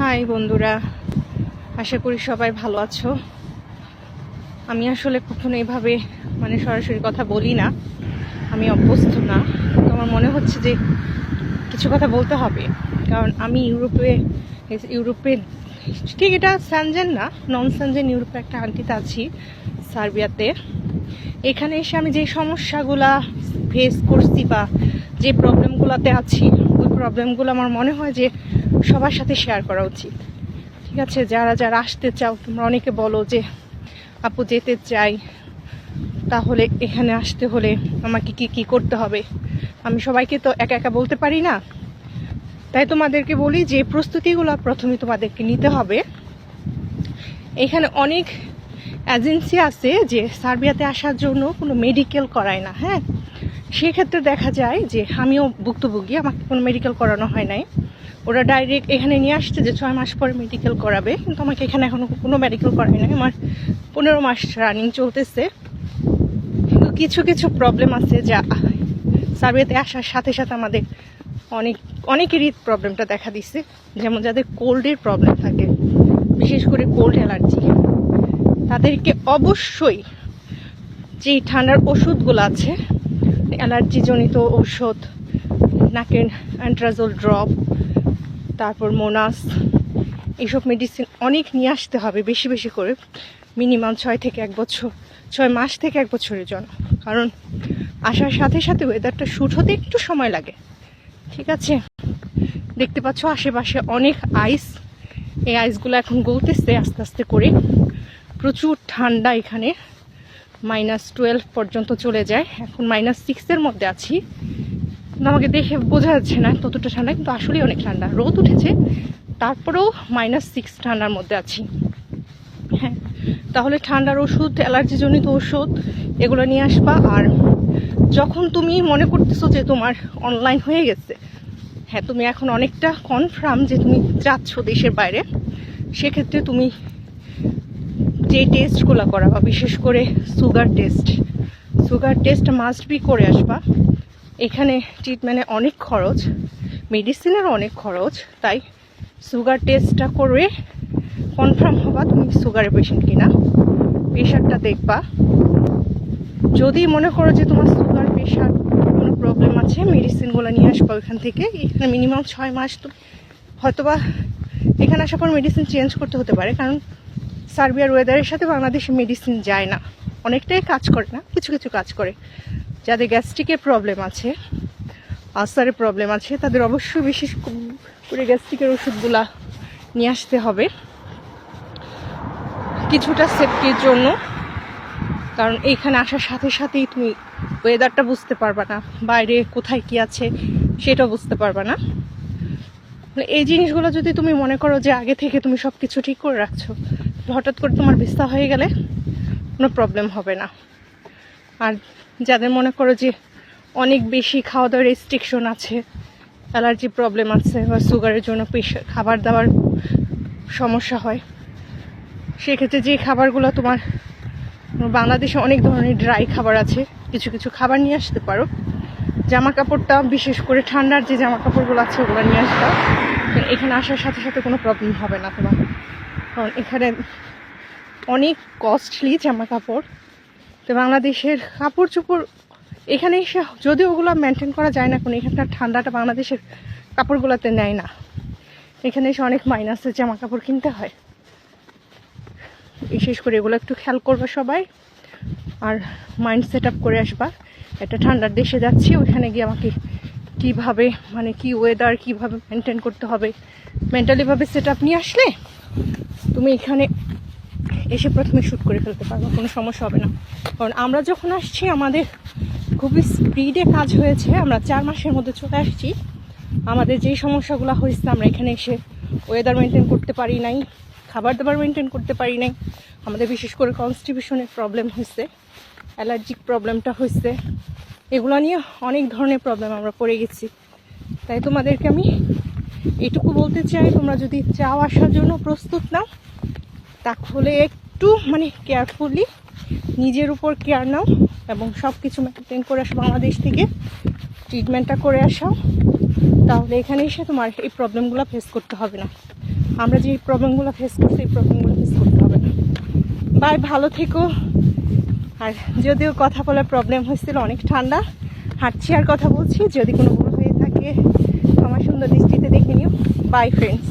High বন্ধুরা, আশা করি সবাই ভালো আছো। আমি আসলে কখনো এইভাবে মানে সরাসরি কথা বলি না, আমি অভ্যস্ত না। তো আমার মনে হচ্ছে যে কিছু কথা বলতে হবে, কারণ আমি ইউরোপে ইউরোপে ঠিক এটা স্যানজেন না নন স্যানজেন ইউরোপে একটা আন্টিতে আছি, সার্বিয়াতে। এখানে এসে আমি যে সমস্যাগুলা ফেস করছি বা যে প্রবলেমগুলোতে আছি প্রবলেমগুলো আমার মনে হয় যে সবার সাথে শেয়ার করা উচিত। ঠিক আছে? যারা যারা আসতে চাও, তোমরা অনেকে বলো যে, আপু, যেতে চাই। তাহলে এখানে আসতে হলে আমাকে কি কি করতে হবে? আমি সবাইকে তো একা একা বলতে পারি না। তাই তোমাদেরকে বলি যে, প্রস্তুতিগুলো প্রথমে তোমাদেরকে নিতে হবে। এখানে অনেক এজেন্সি আছে যে সার্বিয়াতে আসার জন্য কোনো মেডিকেল করায় না হ্যাঁ? সেক্ষেত্রে দেখা যায় যে আমিও ভুক্তভোগী, আমাকে কোনো মেডিকেল করানো হয় নাই। ওরা ডাইরেক্ট এখানে নিয়ে আসছে যে ছয় মাস পরে মেডিকেল করাবে, কিন্তু আমাকে এখানে এখনও কোনো মেডিকেল করায় নাই। আমার পনেরো মাস রানিং চলতেছে। কিন্তু কিছু কিছু প্রবলেম আছে যা সার্ভেতে আসার সাথে সাথে আমাদের অনেক, অনেকেরই প্রবলেমটা দেখা দিচ্ছে যেমন যাদের কোল্ডের প্রবলেম থাকে, বিশেষ করে কোল্ড অ্যালার্জি তাদেরকে অবশ্যই যে ঠান্ডার ওষুধগুলো আছে অ্যালার্জিজনিত ঔষধ, নাকের অ্যান্ট্রাজোল ড্রপ, তারপর মোনাস এইসব মেডিসিন অনেক নিয়ে আসতে হবে বেশি বেশি করে। মিনিমাম ছয় থেকে এক বছর, ছয় মাস থেকে এক বছরের জন্য। কারণ আসার সাথে সাথে ওয়েদারটা শ্যুট হতে একটু সময় লাগে। ঠিক আছে? দেখতে পাচ্ছ আশেপাশে অনেক আইস এই আইসগুলো এখন গলতেছে আস্তে আস্তে করে। প্রচুর ঠান্ডা এখানে। মাইনাস টুয়েলভ পর্যন্ত চলে যায়। এখন মাইনাস সিক্সের মধ্যে আছি। আমাকে দেখে বোঝা যাচ্ছে না ততটা ঠান্ডা, কিন্তু আসলেই অনেক ঠান্ডা। রোদ উঠেছে, তারপরেও মাইনাস সিক্স ঠান্ডার মধ্যে আছি। হ্যাঁ তাহলে ঠান্ডার ওষুধ, অ্যালার্জিজনিত ওষুধ, এগুলো নিয়ে আসবা। আর যখন তুমি মনে করতেছো যে তোমার অনলাইন হয়ে গেছে হ্যাঁ তুমি এখন অনেকটা কনফার্ম যে তুমি যাচ্ছ দেশের বাইরে, সেক্ষেত্রে তুমি যে টেস্টগুলো করাবা বিশেষ করে sugar test sugar test must be করে আসবা। এখানে ট্রিটমেন্টে অনেক খরচ মেডিসিনের অনেক খরচ, তাই সুগার টেস্টটা করে কনফার্ম হবা তুমি সুগারের পেশেন্ট কিনা। প্রেশারটা দেখবা। যদি মনে করো যে তোমার সুগার প্রেশার কোনো প্রবলেম আছে মেডিসিনগুলো নিয়ে আসবা ওইখান থেকে, এখানে মিনিমাম ছয় মাস তো হয়তোবা এখানে আসার পর মেডিসিন চেঞ্জ করতে হতে পারে, কারণ সার্বিয়ার ওয়েদারের সাথে বাংলাদেশে মেডিসিন যায় না। অনেকটাই কাজ করে না, কিছু কিছু কাজ করে। যাদের গ্যাস্ট্রিকের প্রবলেম আছে আলসারের প্রবলেম আছে, তাদের অবশ্যই বিশেষ করে গ্যাস্ট্রিকের ওষুধগুলা নিয়ে আসতে হবে। কিছুটা সেফটির জন্য, কারণ এইখানে আসার সাথে সাথেই তুমি ওয়েদারটা বুঝতে পারবা না, বাইরে কোথায় কি আছে সেটাও বুঝতে পারবা না। এই জিনিসগুলো যদি তুমি মনে করো যে আগে থেকে তুমি সব কিছু ঠিক করে রাখছো হঠাৎ করে তোমার বিস্তার হয়ে গেলে কোনো প্রবলেম হবে না। আর যাদের মনে করো যে অনেক বেশি খাওয়া দাওয়ার রেস্ট্রিকশন আছে অ্যালার্জি প্রবলেম আছে বা সুগারের জন্য খাবার দাবার সমস্যা হয়, সেক্ষেত্রে যে খাবারগুলো তোমার বাংলাদেশে অনেক ধরনের ড্রাই খাবার আছে, কিছু কিছু খাবার নিয়ে আসতে পারো। জামা কাপড়টা বিশেষ করে ঠান্ডার যে জামা কাপড়গুলো আছে, ওগুলো নিয়ে আসবা। এখানে আসার সাথে সাথে কোনো প্রবলেম হবে না তোমার। কারণ এখানে অনেক কস্টলি জামা কাপড় তো বাংলাদেশের কাপড় চোপড় এখানে এসে যদিও ওগুলো মেনটেন করা যায় না কোনো এখানকার ঠান্ডাটা বাংলাদেশের কাপড়গুলোতে নেয় না। এখানে এসে অনেক মাইনাসের জামা কাপড় কিনতে হয়। বিশেষ করে এগুলো একটু খেয়াল করবে সবাই। আর মাইন্ড সেট আপ করে আসবা। একটা ঠান্ডার দেশে যাচ্ছি ওইখানে গিয়ে আমাকে কীভাবে মানে কি ওয়েদার কীভাবে মেনটেন করতে হবে? মেন্টালিভাবে সেট আপ নিয়ে আসলে তুমি এখানে এসে প্রথমে শ্যুট করে ফেলতে পারব কোনো সমস্যা হবে না। কারণ আমরা যখন আসছি, আমাদের খুবই স্পিডে কাজ হয়েছে, আমরা চার মাসের মধ্যে চলে আসছি। আমাদের যেই সমস্যাগুলো হয়েছে, আমরা এখানে এসে ওয়েদার মেনটেন করতে পারি নাই, খাবার দাবার মেনটেন করতে পারি নাই। আমাদের বিশেষ করে কনস্টিবিউশনের প্রবলেম হয়েছে অ্যালার্জিক প্রবলেমটা হয়েছে। এগুলো নিয়ে অনেক ধরনের প্রবলেম আমরা পড়ে গেছি। তাই তোমাদেরকে আমি এটুকু বলতে চাই, তোমরা যদি চাও আসার জন্য প্রস্তুত নাও, তাহলে একটু মানে কেয়ারফুলি নিজের উপর কেয়ার নাও এবং সব কিছু মেনটেন করে আসো বাংলাদেশ থেকে ট্রিটমেন্টটা করে আসাও, তাহলে এখানে এসে তোমার এই প্রবলেমগুলো ফেস করতে হবে না। আমরা যে প্রবলেমগুলো ফেস করছি, এই প্রবলেমগুলো ফেস করতে হবে না। বাই, ভালো থেকো। আর যদিও কথা বলার প্রবলেম হয়েছিল, অনেক ঠান্ডা, হাঁটছি আর কথা বলছি, যদি কোনো ভুল হয়ে থাকে আমার সুন্দর দৃষ্টিতে দেখে নিও। By friends